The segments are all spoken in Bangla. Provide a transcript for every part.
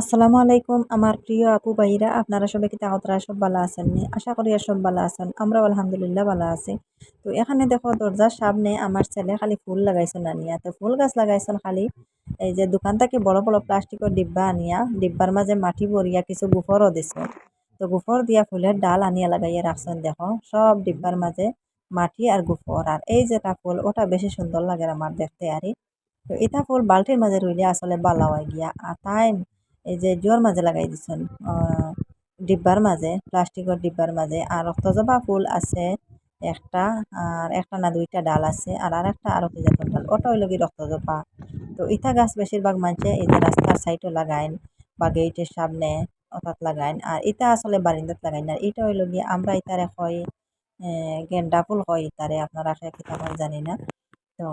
আসসালামু আলাইকুম, আমার প্রিয় আপু ভাইরা। আপনারা সবাই কি তাহতরা সব ভালো আছেন নি? আশা করি সব ভালো আছেন। আমরা আলহামদুলিল্লাহ ভালো আছি। তো এখানে দেখো দরজার সামনে আমার ছেলে খালি ফুল লাগাইছেন আনিয়া তো ফুল গাছ লাগাইছেন খালি এই যে দোকান থেকে বড় বড় প্লাস্টিকের ডিব্বা আনিয়া, ডিব্বার মাঝে মাটি ভরিয়া কিছু গুফরও দিছে। তো গুফর দিয়া ফুলের ডাল আনিয়া লাগাইয়া রাখছেন দেখো। সব ডিব্বার মাঝে মাটি আর গুফর। আর এই যেটা ফুল, ওটা বেশি সুন্দর লাগে আমার দেখতে আরই তো এটা ফুল বালতির মাঝে রইলে আসলে বালা হয় গিয়া। আর তাই এই যে জোর মাঝে লাগাই দিছেন ডিব্বার মাঝে প্লাস্টিকের ডিব্বার মাঝে, আর রক্তজবা ফুল আছে একটা, আর একটা না দুইটা ডাল আছে, আর আর একটা আরও কি ডাল, ওটা হইল কি রক্তজবা তো ইটা গাছ বেশিরভাগ মানুষে এই যে রাস্তার সাইডে লাগাইন বা গেটের সামনে অর্থাৎ লাগাইন, আর ইটা আসলে বারিন্দাত লাগাইন আর এটা হইল গিয়ে আমরা ইতারে হয় গেন্দা ফুল হয় ইতারে, আপনারা কিতা হয় জানি না। তো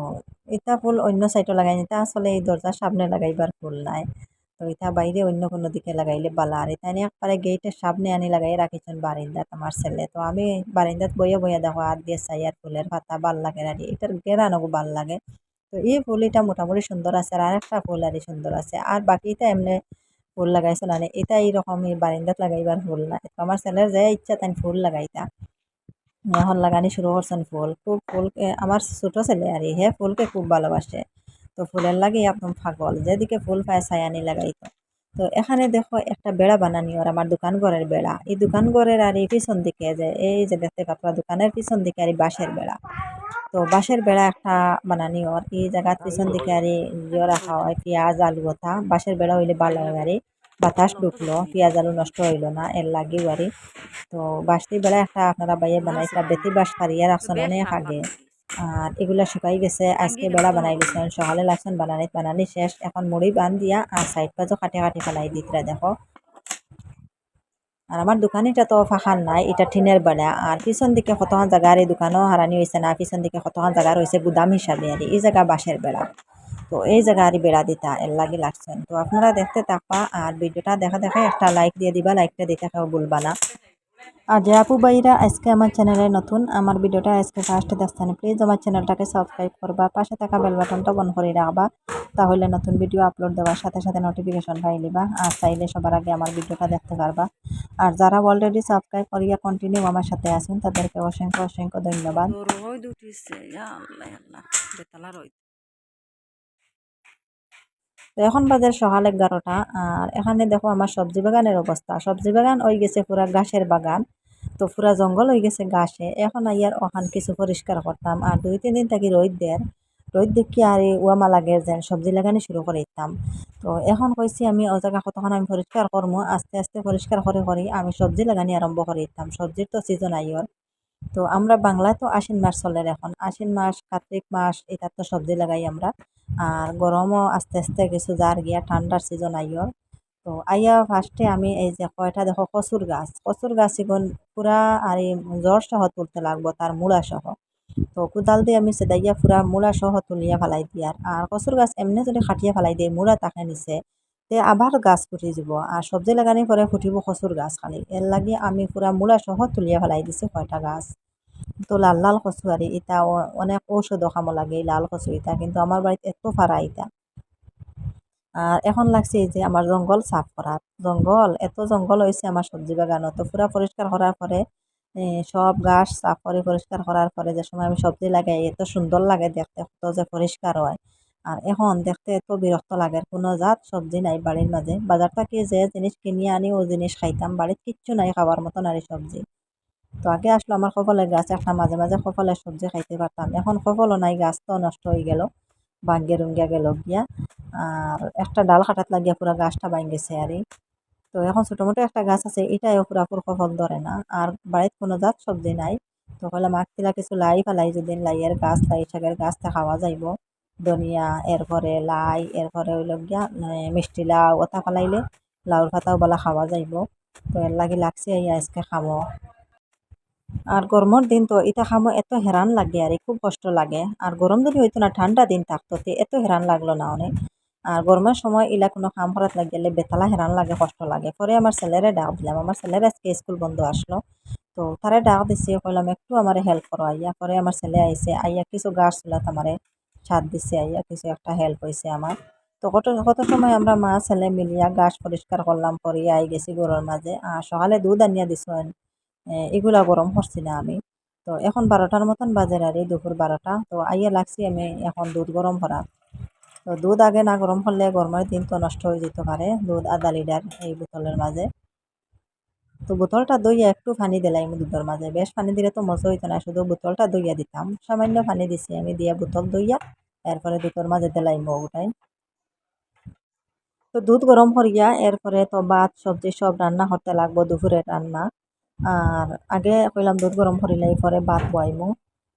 ইটা ফুল অন্য সাইডে লাগাইন এটা আসলে এই দরজার সামনে লাগাইবার ফুল নাই। তো এটা বাইরে অন্য কোনো দিকে লাগাইলে বালা। আর এটা নিয়ে একবারে গেটের সামনে আনি লাগাই রাখিছেন বারিন্দাত আমার ছেলে। তো আমি বারিন্দাত বইয়ে বইয়ে দেখো আর দিয়ে চাই আর ফুলের পাতা ভালো লাগে আর এটার গেরানোকে ভালো লাগে। তো এই ফুল এটা মোটামুটি সুন্দর আছে আর আরেকটা ফুল আর সুন্দর আছে। আর বাকিটা এমনি ফুল লাগাইছো না এটা এইরকম বারিন্দাত লাগাইবার ফুল না। আমার ছেলের যে ইচ্ছা তাই ফুল লাগাইতা। এখন লাগানি শুরু করছেন ফুল। খুব ফুল আমার ছোট ছেলে আর হে ফুলকে খুব ভালোবাসে। তো ফুলের লাগে একদম পাগল, যেদিকে ফুল পায় ছায়ানি লাগাইতো। তো এখানে দেখো একটা বেড়া বানানি আর আমার দোকান ঘরের বেড়া। এই দোকান ঘরের আর এই পিছন দিকে যে, এই যে দেখতে পাচ্ছ, দোকানের পিছন দিকে আর বাঁশের বেড়া। তো বাঁশের বেড়া একটা বানানি ওর, এই জায়গার পিছন দিকে আর ইয়ে রাখা হয়, পেঁয়াজ, আলু কথা বাঁশের বেড়া হইলে ভালো হয়, আর বাতাস ঢুকলো, পেঁয়াজ, আলু নষ্ট হইল না, এর লাগেও আর। তো বাঁশটি বেড়া একটা আপনারা বাইয়ে বানাইছে বেতি বাঁশ পারিয়া রাখছেন অনেক আগে। আর এগুলা শুকাই গেছে আজকে বেড়া বানাই দিচ্ছেন সকালে লাগছেন বানানি বানানি শেষ এখন মুড়ি বান দিয়া আর সাইড পাজও কাটে কাটে ফেলাই দিতরা দেখো। আর আমার দোকানিটা তো ফাঁকান নাই এটা টিনের বেড়া আর পিছন দিকে কতখান জায়গার এই দোকানও হারানি হয়েছে না পিছন দিকে কতখান জায়গা রয়েছে গুদাম হিসাবে আর এই জায়গা বাঁশের বেড়া। তো এই জায়গা আর বেড়া দিতা এর লাগে লাগছেন তো আপনারা দেখতে থাকবা আর ভিডিওটা দেখা দেখা একটা লাইক দিয়ে দিবা লাইকটা দিতে কেউ ভুলবা না। আর যে আপু আজকে আমার চ্যানেলে নতুন, আমার ভিডিওটা আজকে ফার্স্টে দেখছেন প্লিজ আমার চ্যানেলটাকে সাবস্ক্রাইব করবা, পাশে থাকা বেল বাটনটা বন্ধ করে রাখবা, তাহলে নতুন ভিডিও আপলোড দেওয়ার সাথে সাথে নোটিফিকেশন পাই নিবা, আর চাইলে সবার আগে আমার ভিডিওটা দেখতে পারবা। আর যারা অলরেডি সাবস্ক্রাইব করিয়া কন্টিনিউ আমার সাথে আছেন, তাদেরকে অসংখ্য অসংখ্য ধন্যবাদ। এখন বাজার সকাল এগারোটা, আর এখানে দেখো আমার সবজি বাগানের অবস্থা। সবজি বাগান হয়ে গেছে পুরা গাছের বাগান, তো পুরা জঙ্গল হয়ে গেছে গাছে এখন আইয়ার ওখান কিছু পরিষ্কার করতাম, আর দুই, তিন দিন থাকি রোদ দেয়। রোদ দেখি আর ওয়ামা লাগে যেন সবজি লাগানি শুরু করে দিতাম। তো এখন কইছি আমি ও জায়গা কতক্ষণ আমি পরিষ্কার করব আস্তে আস্তে পরিষ্কার করে, করি আমি সবজি লাগানি আরম্ভ করে দিতাম। সবজির তো সিজন আইয়র। তো আমরা বাংলায় তো আশ্বিন মাস চলে এখন। আশ্বিন মাস, কার্তিক মাস, এটা তো সবজি লাগাই আমরা। আর গরমও আস্তে আস্তে কিছু যার গিয়া ঠান্ডার সিজন আইয়র তো আইয়া ফার্স্টে আমি এই যে কয়টা দেখো কচুর গাছ। কচুর গাছ এখন পুরা আর এই জ্বর সহ তুলতে লাগবো তার মূলা সহ তো কোদাল দিয়ে আমি সেদাইয়া পুরা মূলা সহ তুলিয়া ফেলাই দিয়ার আর কচুর গাছ এমনি যদি খাটিয়া ফেলাই দিয়ে, মূলা তাকে নিচে তে আবার গাছ ফুটি যাব আর সবজি লাগানি পরে ফুটিব কচুর গাছ খালি। এর লাগে আমি পুরা মূলা সহ তুলিয়া ফেলাই দিছি কয়টা গাছ। তো লাল লাল কচু আর এটা অনেক ঔষধ খাম লাগে লাল কচু এটা কিন্তু আমার বাড়িতে এত ফারা এটা আর এখন লাগছে যে আমার জঙ্গল সাফ করার জঙ্গল এত জঙ্গল হয়েছে আমার সবজি বাগানত। তো পুরা পরিষ্কার করার পরে সব গাছ সাফ করে পরিষ্কার করার পরে যে সময় আমি সবজি লাগাই, এত সুন্দর লাগে দেখতে কত যে পরিষ্কার হয়। আর এখন দেখতে এত বিরক্ত লাগে কোনো জাত সবজি নাই বাড়ির মাঝে। বাজার থেকে যে জিনিস কিনে আনি, ও জিনিস খাইতাম। বাড়ির কিচ্ছু নাই খাবার মতন আর সবজি। তো আগে আসলো আমার কপালের গাছ একটা মাঝে মাঝে কপালের সবজি খাইতে পারতাম। এখন কপালও নাই, গাছ তো নষ্ট হয়ে গেল, ভাঙ্গে রুঙ্গিয়া গেল গিয়া। আর একটা ডাল কাটাত লাগিয়া পুরা গাছটা ভাঙ গেছে আর তো এখন ছোটো মোটো একটা গাছ আছে এটাও পুরাপুর ফল ধরে না। আর বাড়িতে কোনো জাত সবজি নাই। তো কইলে মাক কিছু লাই ফেলাই যদি লাইয়ের গাছ, লাই শাকের গাছটা খাওয়া যাইব। ধনিয়া, এরপরে লাই, এরপরে হইল গিয়া মিষ্টি লাউ ওটা ফেলাইলে লাউর পাতাও বলা খাওয়া যাইব। তো এর লাগি লাগছে এই আজকে খামো আর গরমের দিন তো এটা খামো এত হেরান লাগে আর খুব কষ্ট লাগে। আর গরম যদি হইতো না ঠান্ডা দিন থাকতো এত হেরান লাগল না অনেক আর গরমের সময় ইলা কোনো কাম করাত গেলে বেতালা হেরান লাগে, কষ্ট লাগে। পরে আমার ছেলেরে ডাক দিলাম আমার ছেলের আজকে স্কুল বন্ধ আসলো। তো তারে ডাক দিছি, কইলাম, একটু আমার হেল্প করো, আইয়া। পরে আমার ছেলে আইসে আইয়া, কিছু গাছ তুলাত আমারে ছাদ দিছে, আইয়া কিছু একটা হেল্প হয়েছে আমার। তো কত কত সময় আমরা মা ছেলে মিলিয়া গাছ পরিষ্কার করলাম করিয়া আই গেছি গরুর মাঝে। আর সকালে দুধ আনিয়া দিছেন এগুলা গরম করছি না আমি। তো এখন বারোটার মতন বাজে আর দুপুর বারোটা। তো আইয়া লাগছি আমি এখন দুধ গরম করা। তো দুধ আগে না গরম করলে গরমের দিন তো নষ্ট হয়ে যেতে পারে, দুধ আধা লিটার এই বোতলের মাঝে। তো বোতলটা দইয়া একটু পানি দিলাম দুধের মাঝে। বেশ পানি দিলে তো মজা হইতো না, শুধু বোতলটা দইয়া দিতাম। সামান্য পানি দিছি আমি, দিয়া বোতল দইয়া এরপরে দুধের মাঝে দিলাইম ওটাই। তো দুধ গরম করিয়া এরপরে তো ভাত, সবজি সব রান্না করতে লাগবো দুপুরের রান্না। আর আগে কইলাম দুধ গরম করিলাই পরে ভাত বয়াইমু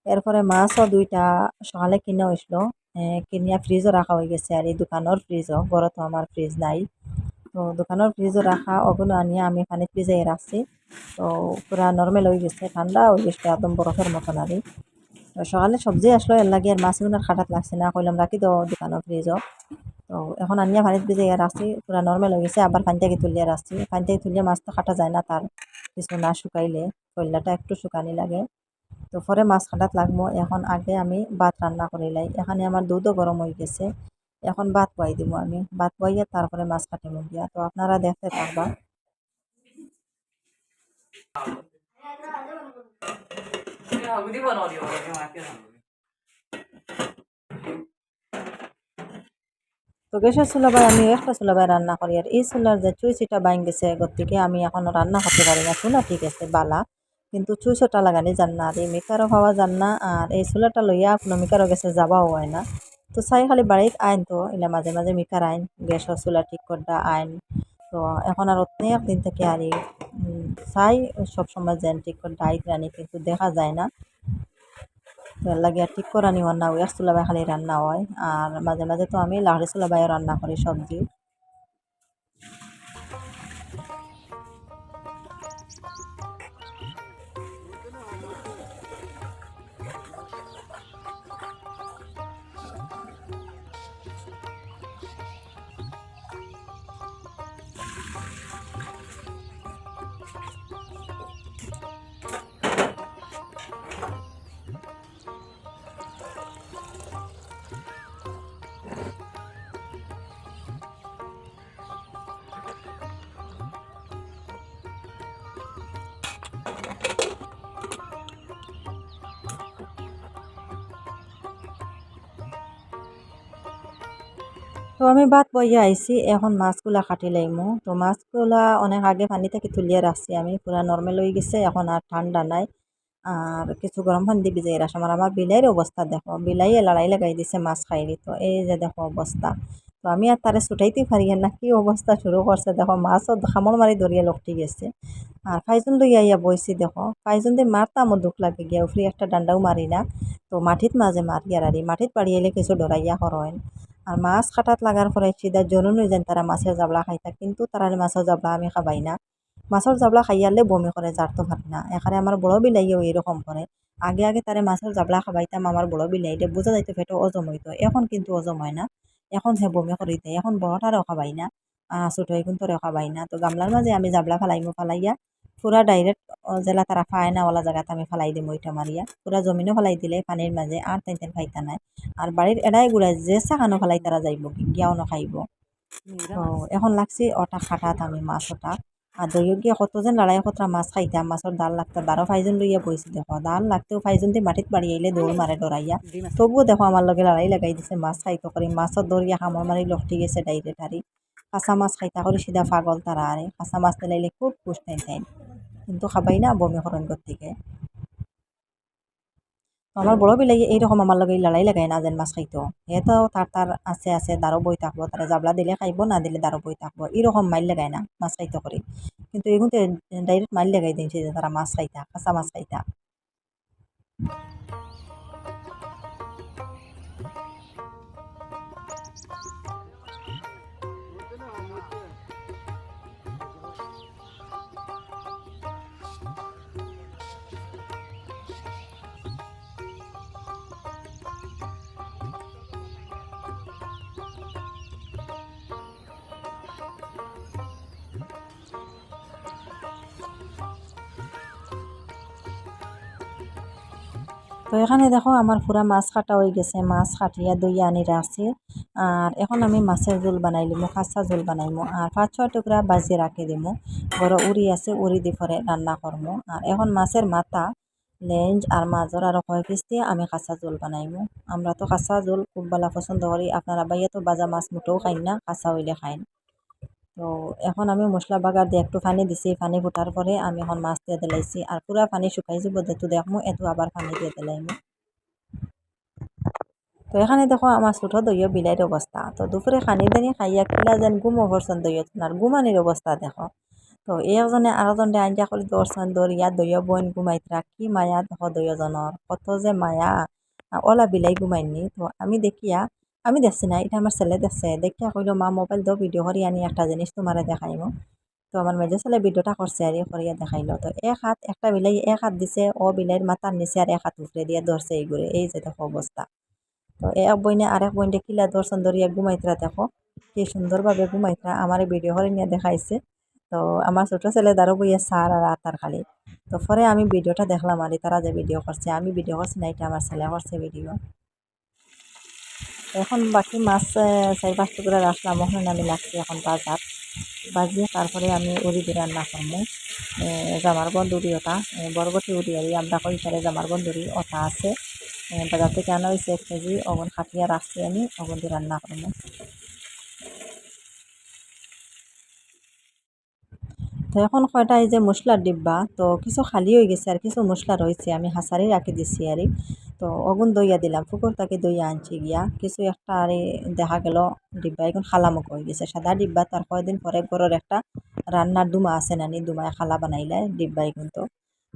এরপরে মাছও দুইটা সকালে কিনে হয়েছিল কিনিয়া ফ্রিজও রাখা হয়ে গেছে আর এই দোকানের ফ্রিজও ঘরে তো আমার ফ্রিজ নাই। তো দোকানের ফ্রিজও রাখা ওগুলো আনিয়ে আমি পানিত ভিজাই রাখছি তো পুরা নর্মেল হয়ে গেছে ঠান্ডা হয়ে গেছে, একদম বরফের মতন আর সকালে সবজি আসলো এর লাগে আর মাছগুলো খাটাত লাগছে না, কইলাম রাখি তো দোকানের ফ্রিজও তো এখন আনিয়া পানিত ভিজাইয়া রাখছি পুরা নর্মেল হয়ে গেছে আবার পানি থেকে তুলিয়া রাখছি পানি থেকে তুলিয়া মাছ তো কাটা যায় না তার কিছু না শুকাইলে কয়লাটা একটু শুকানি লাগে। তো পরে মাছ কাটাত লাগবো এখন আগে আমি ভাত রান্না করিলাই এখানে আমার দুধও গরম হয়ে গেছে। এখন ভাত বয়াই দিব আমি। ভাত বয়াইয়া তারপরে মাছ কাটিমু দিয়া তো আপনারা দেখতে থাকবা তো গ্যাসের চুলাবাই, আমি একটা চুলাবাই রান্না করি। আর এই চুলার যে চুইচিটা বাইন গেছে গতিকে আমি এখন রান্না করতে পারি না। চুলা ঠিক আছে, বালা। কিন্তু চুইচটা লাগানি জান না। আর এই মিকারও খাওয়া যান না। আর এই চুলাটা লইয়া কোনো মিকারও গেছে যাবাও হয় না। তো চাই খালি বাড়িত আইন তো এলা মাঝে মাঝে মিকার আইন, গ্যাস চুলা ঠিক করতে আইন। তো এখন আর অনেক দিন থেকে আর চাই সবসময় যেন ঠিক করতে আইতে রানি, কিন্তু দেখা যায় না। তো এর লাগে আর ঠিক করা নিওয়ার না ওয়ার চুলাবাই খালি রান্না হয়। আর মাঝে মাঝে তো আমি লাহড়ি চুলা বাইও রান্না করি সবজি। আমি ভাত বইয়া আইছি এখন মাছগুলা কাটি লাইমু তো মাছগুলা অনেক আগে পানি থেকে তুলিয়ে রাখছি আমি পুরা নর্মেল হয়ে গেছে এখন আর ঠান্ডা নাই। আর কিছু গরম পানি দিয়ে ভিজাই রাখলাম আর আমার বিলাইয়ের অবস্থা দেখো বিলাইয়ে লড়াই লাগাই দিছে মাছ খাইলি তো এই যে দেখো অবস্থা তো আমি আর তারে ছুটাইতে পারি না কি অবস্থা শুরু করছে দেখো মাছও খামড় মারি ধরিয়া লকটি গেছে। আর ফাইজন লইয়া ইয়া বইছি দেখো। ফাইজন দিয়ে মারতা আমার দুঃখ লাগে গিয়া উফরি একটা ডান্ডাও মারি না। তো মাটিত মাঝে মারি আর মাটিত পাড়িয়াইলে কিছু ডরাইয়া করেন আর মাছ কাটাত লাগার পরে সিধা জনন যান তারা মাছের জাবলা খাইতা কিন্তু তারা মাছের জাবলা আমি খাবাই না। মাছের জাবলা খাইয়ালে বমি করে যার তো পারি না। এখানে আমার বড় বিলাইও এরকম করে আগে আগে তারে মাছের জাবলা খাবাইতাম আমার বড় বিলাইটা বোঝা যাইতো ফেটো অজম হইতো। এখন কিন্তু অজম হয় না। এখন সে বমি করে দেয় এখন বড়টারও খাবাই না। ছোট কিন্তু খাবাই না। তো গামলার মাঝে আমি জাবলা ফালাইমো ফালাইয়া পুরা ডাইরেক্ট জেলা তারা খায় না ওলা জায়গাতে আমি ফেলাই দিম ওইটা মারিয়া পুরা জমিনও ফেলাই দিলে পানির মাঝে আর তেন তেন খাইতা নাই। আর বাড়ির এড়াই গুড়াই যে চাকানো ফেলাই তারা যাইব গিয়াও নখাইব। তো এখন লাগছে ওটা খাটাত আমি মাছ ওটা আর দইয় গিয়ে কত যেন লড়াই কতটা মাছ খাইতাম মাছের ডাল লাগতো দারো ফাইজন লইয়া বইছি দেখো। ডাল লাগতেও ফাইজন দিয়ে মাটিত বাড়ি আইলে দৌড় মারে ডরাইয়া তবুও দেখো আমার লগে লড়াই লাগাই দিছে মাছ খাইতো করে মাছের দৌড়িয়া কামড় মারি লকটি গেছে ডাইরেক্ট আরি কাঁচা মাছ খাইতা করে সিধা পাগল তারা আরে কাঁচা মাছ দিলাইলে খুব নাই তাই কিন্তু খাবাই না, বমি করণ থেকে আমার বড় বিলাই এইরকম আমার লগে লড়াই লাগাই না যেন মাছ খাইতো। হে তো তার তার আছে আছে দারো বই থাকব তারা জাবলা দিলে খাইব, না দিলে দারো বই থাকব এরকম মাইল লাগাই না মাছ খাইতে করে কিন্তু এগুনতে ডাইরেক্ট মাইল লাগাই দিয়েছে যে তারা মাছ খাইতা কাঁচা মাছ খাইতা তো এখানে দেখো আমার পুরা মাছ কাটা হয়ে গেছে। মাছ কাটিয়া দইয়া আনি রাখছি আর এখন আমি মাছের ঝোল বানাই লিমু খাসা ঝোল বানাইমু। আর পাঁচ ছয় টুকরা বাজি রাখি দিমু। বড় উড়ি আছে, উড়ি দি পরে রান্না করমু। আর এখন মাছের মাথা, লেঞ্জ আর মাজর আর কয় পিস দিয়ে আমি কাঁচা ঝোল বানাইমু। আমরা তো কাঁচা ঝোল খুব ভালো পছন্দ করি। আপনারা বাইয়ে তো বাজা মাছ মুটেও খাইন না কাঁচা হইলে খাইন। তো এখন আমি মশলা বাগার দিয়ে একটু পানি দিছি পানি ফুটার পরে আমি এখন মাছ দিয়ে দিলাইছি আর পুরা পানি শুকাই যাব যেহেতু দেখমু এত আবার পানি দিয়ে দিলাইমু তো এখানে দেখো আমার ছোটো দইয় বিলাইয়ের অবস্থা তো দুপুরে খানি দানি খাইয়া কিলা যেন গুমো ভরছেন দইয় আর গুমানির অবস্থা দেখো। তো একজনে আরেকজনে আঞ্জা করে দর্শন দরিয়া দইয় বইন ঘুমাইতরা কি মায়া দেখো দইয়জনের কত যে মায়া ওলা বিলাই ঘুমাইনি তো আমি দেখিয়া আমি দেখছি না, এটা আমার ছেলে দেখছে। দেখিয়া কইল, মা মোবাইল দাও ভিডিও করি আনি একটা জিনিস তোমারে দেখাইমো। তো আমার মেজো ছেলে ভিডিওটা করছে আর করিয়া দেখাইলো। তো এক হাত, একটা বিলাই এক হাত দিছে ও বিলাইয়ের মাথার নিচে আর এক হাত উপরে দিয়ে ধরছে এই ঘুরে এই যে দেখো অবস্থা। তো এক বইনে আরেক বইনে কিলা দর্শন ধরিয়া ঘুমাইতরা দেখো। কি সুন্দরভাবে ঘুমাইতরা, আমার ভিডিও করে নিয়ে দেখাইছে। তো আমার ছোটো ছেলে দাঁড়ো বইয়া সার আর আতার খালি। তো পরে আমি ভিডিওটা দেখলাম আর তারা যে ভিডিও করছে, আমি ভিডিও করছি না, এটা আমার ছেলে করছে ভিডিও এখন বাকি মাছ চার পাঁচ টুকরা রাখলাম। ওখানে আমি লাগছি এখন বাজার। বাজি, তারপরে আমি উড়ি দিয়ে রান্না করব। জামার বন্ধুরি ওটা। বরবটি উড়ি আর আমরা কই সারে জামার বন্ধুরি ওটা আছে। বাজার থেকে আনা হয়েছে এক কেজি, ওগুন খাটিয়া রাখছি আমি, ওগুন দিয়ে রান্না করব। তো এখন কয়টা এই যে মশলার ডিব্বা, তো কিছু খালি হয়ে গেছে আর কিছু মশলা রয়েছে আমি হাসারি রাখি দিছি আর তো অগুন দইয়া দিলাম পুকুর তাকে দইয়া আনছি গিয়া। কিছু একটা আর দেখা গেল, ডিব্বা এখন খালামুখ হয়ে গেছে। সাদা ডিব্বা তার কয়দিন পরে গরুর একটা রান্নার দুমা আছে নানি দুমায় খালা বানাইলে ডিব্বা এখন তো।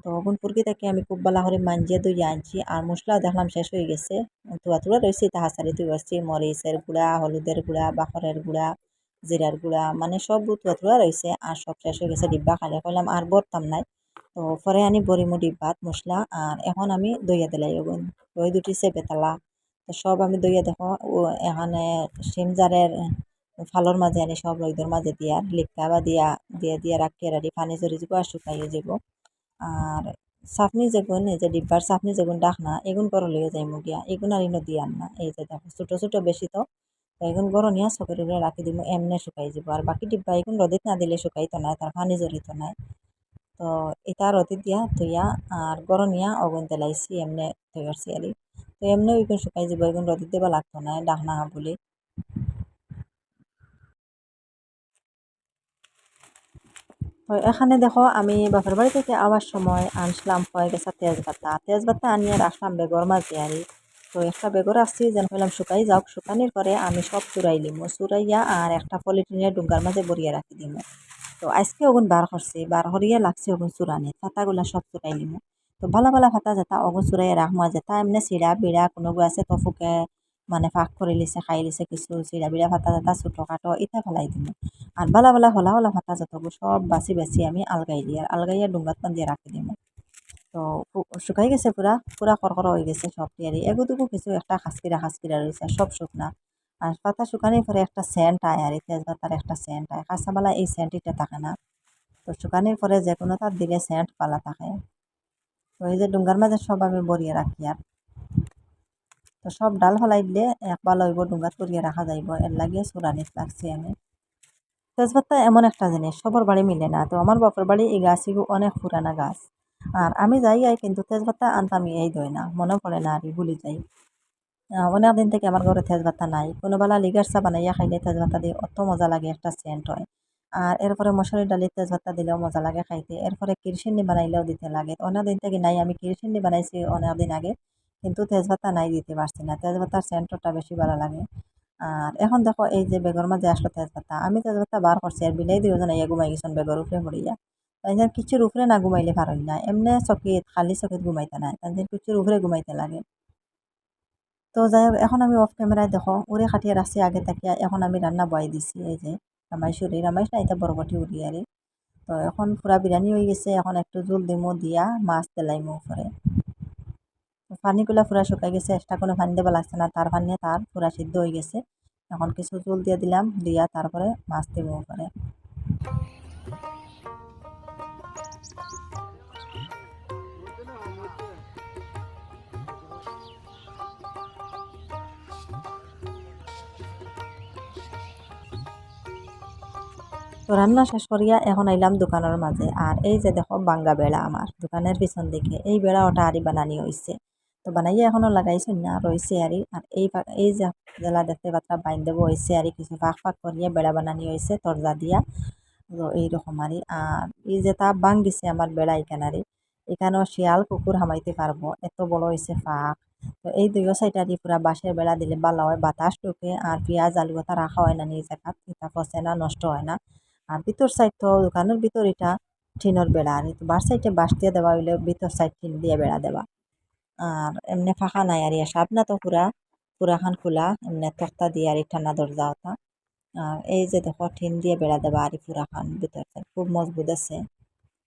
তো অগুন পুরকি থেকে আমি খুব বালা করে মাঞ্জিয়া দইয়া আনছি আর মশলা দেখলাম শেষ হয়ে গেছে। তুয়া তুলা রয়েছে তা হাসারি তুই আসছি মরিচের গুঁড়া, হলুদের গুঁড়া বাখরের গুঁড়া জিরার গুঁড়া মানে সব তুয়া তুলা রয়েছে আর সব শেষ হয়ে গেছে ডিব্বা খালে। কইলাম আর বরতাম নাই। তো পরে আনি বরিমু ডিব্বাত মশলা আর এখন আমি দইয়া দিলাই ওগুন দই দুটি বেতালা তো সব আমি দইয়া দেখো এখানে সিমজারের ফালর মাঝে আনি, সব রইদর মাঝে দিয়া লিখা বা দিয়া, দিয়ে দিয়া রাখি রাখি পানি জড়ি যাব আর শুকাইয়ে যাব আর চাপনি যেগুন, এই যে ডিব্বার চাপনি যেগুন ডাক না এগুন করো লিয়ে যাই মুগিয়া এগুন আর ইনো দিয়ান না। এই যে দেখো, ছোটো ছোটো বেশি তো। এগুন গরম নিয়ে চকের উপরে রাখি দিব এমনি শুকাই যাব। আর বাকি ডিব্বা এগুন রোদিত না দিলে শুকাইতো নাই তার পানি জড়িত নাই। তো এটা রোদিত দিয়া তুইয়া আর গরম অগুন তেলাইছি, এমনি করছি আর তো এমনি ওইগুন শুকাই যাব এগুন রোদিত দেবা লাগতো না ডাক না বলে তো এখানে দেখো, আমি বাপের বাড়ি থেকে আওয়ার সময় আনছিলাম, কয়েক গেছা তেজপাতা তেজপাতা আনিয়ে রাখলাম বেগর মাঝে আরি তো একটা বেগর আসছি যেন কইলাম শুকাই যাওক। শুকানির পরে আমি সব চুরাই লিমু। চুরাইয়া আর একটা পলিথিনের ডুঙ্গার মাঝে বরিয়ে রাখি দিমু। তো আজকে ওগুন বার করছি, বার করিয়া লাগছে ওগুন চুরানি। পাতাগুলা সব চুরাই লিমু। তো ভালো ভালো পাতা যেটা ওগুন চুরাইয়া রাখমা। যেটা এমনি চিড়া বিড়া কোনোগু আছে তো ফুকে মানে ফাঁক করে লিছে, খাই লিছে কিছু চিড়া বিড়া ফাতা যেটা, ছোটো খাটো ইটা ফেলাই দিমু। আর বালা বালা হলা হলা পাতা যতগু সব বাছি বাছি আমি আলগাই দিই আর আলগাইয়া ডুঙ্গাত বান্ধিয়ে রাখি দিমু। তো শুকাই গেছে পুরা পুরা করকরা হয়ে গেছে সব তিয়ারি এগুতুকু কিছু একটা খাসকিরা খাসকিরা রয়েছে সব শুকনা। আর পাতা শুকানির পরে একটা সেন্ট আয় আর তেজপাতার একটা সেন্ট আয় কাঁচাবালা এই সেন্ট এটা থাকে না। তো শুকানির পরে যে কোনো তার দিলে সেন্ট পালা থাকে। তো এই যে ডুঙ্গার মাঝে সব আমি বরিয়ে রাখি আর তো সব ডাল ফলাই দিলে একবার লইব ডুঙ্গাত করিয়ে রাখা যাইব। এর লাগিয়ে চূড়ানিত লাগছি আমি। তেজপাতা এমন একটা জিনিস সবার বাড়ি মিলে না। তো আমার বাপের বাড়ি এই গাছগুলো অনেক পুরানা গাছ। আর আমি যাই আই, কিন্তু তেজপাতা আনতে আমি এই দই না, মনে পড়ে না আর, ভুলে যাই। অনেক দিন থেকে আমার ঘরে তেজপাতা নাই। কোনোবেলা লিগার চা বানাইয়া খাইলে তেজপাতা দিয়ে অত মজা লাগে, একটা সেন্ট হয়। আর এরপরে মশারি ডালির তেজপাতা দিলেও মজা লাগে খাইতে। এরপরে কিরসিন্নি বানাইলেও দিতে লাগে। অনেক দিন থেকে নাই, আমি কিরসিন্নি বানাইছি অনেক দিন আগে, কিন্তু তেজপাতা নাই দিতে পারছি না। তেজপাতার সেন্টটা বেশি ভালো লাগে। আর এখন দেখো, এই যে বেগর মাঝে আসলো তেজপাতা আমি তেজপাতা বার করছি, আর বিলাই দিয়ে জানাইয়া ঘুমাই গেছেন বেগর উপরে পড়িয়া। তাই কিছুর উপরে না ঘুমাইলে পারই না। এমনি চকিত খালি চকিত ঘুমাইতে নাই তাই কিছুর উপরে ঘুমাইতে লাগে। তো যাই হোক, এখন আমি অফ ক্যামেরায় দেখো, উড়ে খাটিয়ে রাখছি আগে তাকিয়া এখন আমি রান্না বয়াই দিছি, এই যে রামাইশুরি রামাইশ না, এটা বরবটি উড়ি আরে তো এখন পুরা বিরিয়ানি হয়ে গেছে, এখন একটু জল দিমো, দিয়া মাছ তেলাইমো উপরে। পানিগুলা পুরা শুকাই গেছে, এক্সট্রা কোনো পানি দেওয়া লাগছে না, তার পানি তার পুরা সিদ্ধ হয়ে গেছে। এখন কিছু জল দিয়ে দিলাম, দিয়া তারপরে মাছ দেবো উপরে। তো রান্না শেষ করিয়া এখন আইলাম দোকানের মাঝে আর এই যে দেখো বাঙ্গা বেড়া আমার দোকানের পিছন দিকে এই বেড়া ওটা আরই বানানি হয়েছে তো বানাইয়া এখনও লাগাইছে না রয়েছে আরই আর এই এই যে জেলা দেখতে পাত্রা বাইন দেবো হয়েছে আর কিছু ফাঁক ফাঁক করিয়া বেড়া বানানি হয়েছে তরজা দিয়া। তো এইরকম আরই আর এই যে তা ভাঙ্গিছে আমার বেড়া এখানারি এখানেও শিয়াল কুকুর হামাইতে পারব এত বড় হয়েছে ফাঁক। তো এই দুইও সাইডে দিয়ে পুরা বাঁশের বেড়া দিলে ভালো হয়, বাতাস ঢুকে। আর পেঁয়াজ, আলু কথা রাখা হয় না নিজ জায়গা পচে না, নষ্ট হয় না। আর ভিতর সাইড তো দোকানের ভিতর এটা টিনের বেড়া। আর বার সাইডে বাঁশ দিয়ে দেওয়া হইলে ভিতর সাইড টিন দিয়ে বেড়া দেওয়া। আর এমনি ফাঁকা নাই আর ইয়া সাপ না তো পুরা পুরাখান খোলা, এমনি তক্তা দিয়ে আর ঠান্ডা দরজা ওটা আর এই যে দেখো টিন দিয়ে বেড়া দেওয়া আর পুরাখান ভিতর সাইড খুব মজবুত আছে।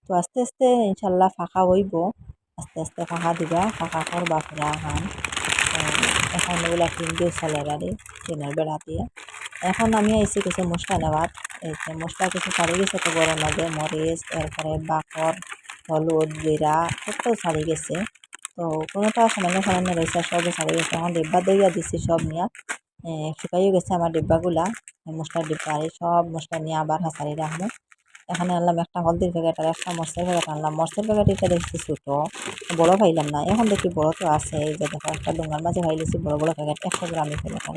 তো আস্তে আস্তে ইনশাল্লাহ ফাঁকা হইব। আস্তে আস্তে ফাঁকা দিবা, ফাঁকা করবা পুরাখান এখন দিয়ে চলে গাড়ি টিনের বেড়া দিয়ে। এখন আমি এসে কিছু মশলা নেওয়ার যে মশলা কিছু ছাড়ি গেছে তো গরম মাঝে মরিচ, এরপরে বাকর, হলুদ, জিরা, সব ছাড়ি গেছে। তো কোনোটা সামান্য সামান্য রয়েছে, সবই ছাড়ি গেছে। এখন ডিব্বা দইয়া দিছি সব নিয়ে শুকাইও গেছে আমার ডিব্বাগুলা, মশলার ডিব্বা সব মশলা নিয়ে আবার হাসারি রাখব। এখানে আনলাম একটা হলদির প্যাকেট আর একটা মরচের প্যাকেট আনলাম। মরচের প্যাকেট এটা দেখছি ছোটো, বড় পাইলাম না। এখন দেখি বড় তো আছে। এই যে দেখো, একটা ডোঙ্গার মাঝে পাইলেছি বড় বড় প্যাকেট, একশো গ্রামের প্যাকেট আর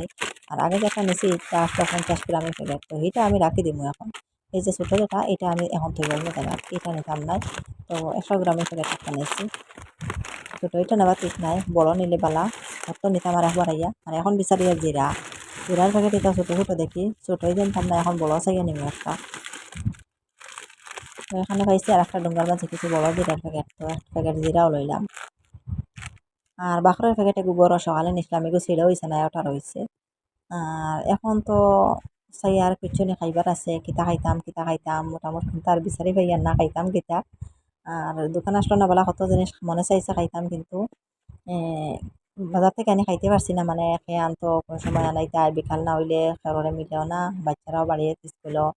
আর আগে যেটা নিছি চারশো পঞ্চাশ গ্রামের প্যাকেট। তো এটা আমি রাখি দিব এখন। এই যে ছোটো যেটা, এটা আমি এখন তৈরি নিতে না এটা নিতাম নাই। তো একশো গ্রামের প্যাকেট একটা নিয়েছি ছোটো, এটা নেওয়া ঠিক নাই। বড় নিলে বালা। অত নিতাম আর একবার আইয়া। আর এখন বিচারিয়া জিরা। জিরার প্যাকেট এটা ছোটো ছোটো দেখি। ছোটোই জানতাম না, এখন বড় চাইয়া নিব একটা। এখানে পাইছি আর একটা ডোঙ্গার মাঝে কিছু বড় জিরার প্যাকেট তো একটা প্যাকেট জিরাও লইলাম। আর বাখরের প্যাকেটে গোবর সকালে নিছিলাম এগুলো ছিঁড়ে হয়েছে না, ওটা রয়েছে আর এখন তো চাই আর কিছু নি খাইবার আছে, কিতা খাইতাম কিতা খাইতাম, মোটামুটি তার বিচারি পাই আর না খাইতাম কিতা। আর দোকান আসলো না বলা কত জিনিস মনে চাইছে খাইতাম কিন্তু বাজার থেকে আনি খাইতে পারছি না মানে খেয়ে আনতো কোনো সময় আনাইতে, আর বিকাল না হইলে খেররে মিলেও না, বাচ্চারাও বাড়িয়ে স্কুলও।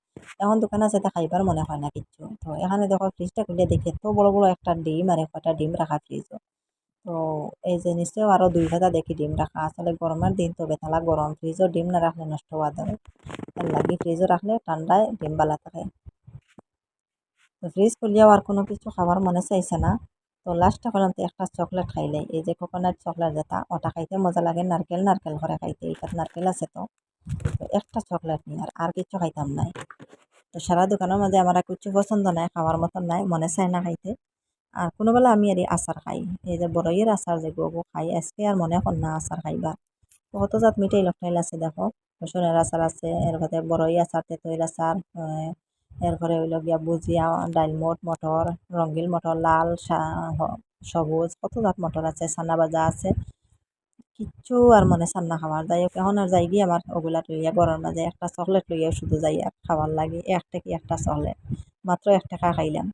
এখন দোকান আছে তা খাইবার মনে হয় না কিচ্ছু। তো এখানে দেখো ফ্রিজটা খুলে দেখি এত বড় বড় একটা ডিম আর একটা ডিম রাখা ফ্রিজও তো এই যে আরও দুই ভাজা দেখি ডিম রাখা। আসলে গরমের দিন তো বেতালা গরম ফ্রিজও ডিম না রাখলে নষ্ট হওয়া ধরে তার লাগি ফ্রিজও রাখলে ঠান্ডায় ডিম বালা থাকে। তো ফ্রিজ খুলিয়াও আর কোনো কিছু খাবার মনে চাইছে না। তো লাস্টটা করলাম তো একটা চকলেট খাইলে এই যে কোকোনাট চকলেট যেটা ওটা খাইতে মজা লাগে। নারকেল নারকেল করে খাইতে এইটার নারকেল আছে তো। তো একটা চকলেট নিয়ে আর আর কিছু খাইতাম নাই। তো সারা দোকানের মাঝে আমার কিছু পছন্দ নাই, খাওয়ার মতন নাই, মনে চায় না খাইতে। আর কোনোবেলা আমি আর আচার খাই, এই যে বড়ইয়ের আচার যেগুলো খাই আজকে আর মনে কর না আচার খাইবা। কত জাত মিঠাই লকটাইল আছে দেখো। রসুনের আচার আছে এর বাদে বড়ই আচার তেঁতুল আচার এরপরে হইল গিয়া ভুজিয়া ডাইলমট মটর রঙ্গিল মটর, লাল সবুজ, কত জাত মটর আছে সান্না বাজা আছে। কিচ্ছু আর মনে সান্না খাওয়ার যাই এখন আর যাই গিয়ে আমার ওগুলা লইয়া গরমের মাঝে, একটা চকলেট লইয়া শুধু যাই আর খাওয়ার লাগে এক টাকি একটা চকলেট, মাত্র এক টাকা খাইলাম।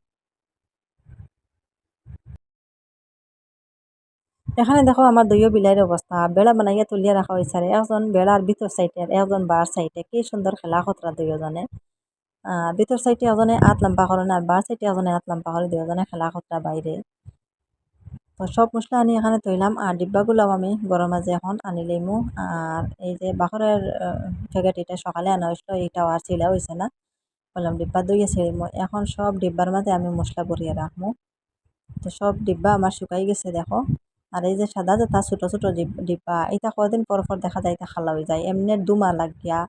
এখানে দেখো আমার দুইও বিলাইয়ের অবস্থা, বেড়া বানাইয়া তুলিয়া রাখা হয়েছে একজন বেড়ার ভিতর সাইডে আর একজন বার সাইডে, কি সুন্দর খেলা খতরা দুইজনে। ভিতর সাইডে এজনে আত লাম্পা করেন আর বার সাইডে এজনে আত লাম্পা করে দুইজনে খেলা খতরা বাইরে। তো সব মশলা আনি এখানে তৈলাম আর ডিব্বাগুলাও আমি গরম মাঝে এখন আনি লইমু। আর এই যে বাখরের প্যাকেট এটা সকালে আনা হয়েছিল এইটাও আর ছিলা হয়েছে না। বললাম ডিব্বা দইয়ে ছিঁড়িমু এখন সব ডিব্বার মাঝে আমি মশলা ভরিয়ে রাখব তো সব ডিব্বা আমার শুকাই গেছে, দেখো। আর এই যে সাদা যেটা ছোটো ছোটো ডিব্বা এটা কদিন পর পর দেখা যায়, এটা খালা হয়ে যায়। এমনি দুমা লাগিয়া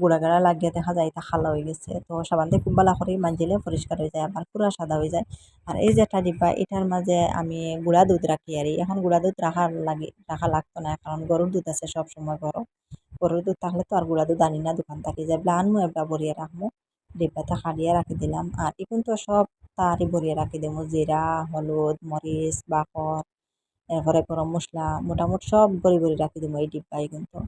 গুড়া গাড়া লাগিয়ে দেখা যায় এটা খালা হয়ে গেছে। তো সাবান দিয়ে খুব ভালো করে মাঞ্জিলে পরিষ্কার হয়ে যায়, আবার পুরা সাদা হয়ে যায়। আর এই যে একটা ডিব্বা, এটার মাঝে আমি গুঁড়া দুধ রাখি আর এখন গুঁড়া দুধ রাখার লাগে, রাখা লাগতো না, কারণ গরুর দুধ আছে সব সময় গরম গরুর দুধ থাকলে তো আর গুঁড়া দুধ আনি না, দোকান থাকি যে আনমু, এবার ভরিয়ে রাখব ডিব্বাটা খাড়িয়ে রাখি দিলাম। আর এখন তো সব তাড়াতাড়ি ভরিয়ে রাখি দেবো জিরা, হলুদ, মরিচ বাকর এরপরে গরম মশলা, মোটামুটি সব ভরি ভরি রাখি দেবো এই ডিব্বায় কিন্তু।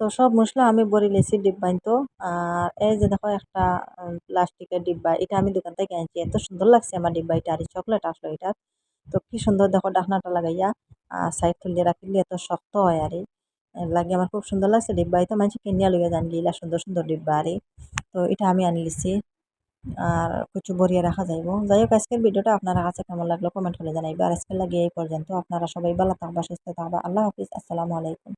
তো সব মশলা আমি বড়ি লেছি ডিব্বাইতো আর এই যে দেখো একটা প্লাস্টিকের ডিব্বা এটা আমি দোকান থেকে আনছি। এত সুন্দর লাগছে আমার ডিব্বা এটা আর চকলেট আসলো এটা। তো কি সুন্দর দেখো ডাকনাটা লাগাইয়া, আর সাইড তুলিয়ে রাখিলে এত শক্ত হয় আর। লাগে আমার খুব সুন্দর লাগছে ডিব্বা এটা মানুষ কিনিয়া লইয়া জান গিলা, সুন্দর সুন্দর ডিব্বা আরে। তো এটা আমি আনি লিছি, আর কিছু বরিয়ে রাখা যাইব। যাই হোক আজকের ভিডিওটা আপনারা কাছে কেমন লাগল কমেন্ট করে জানাইবে। আর আজকের লাগে এই পর্যন্ত। আপনারা সবাই ভালো থাকবা, সুস্থ থাকবা। আল্লাহ হাফিজ। আসসালামু আলাইকুম।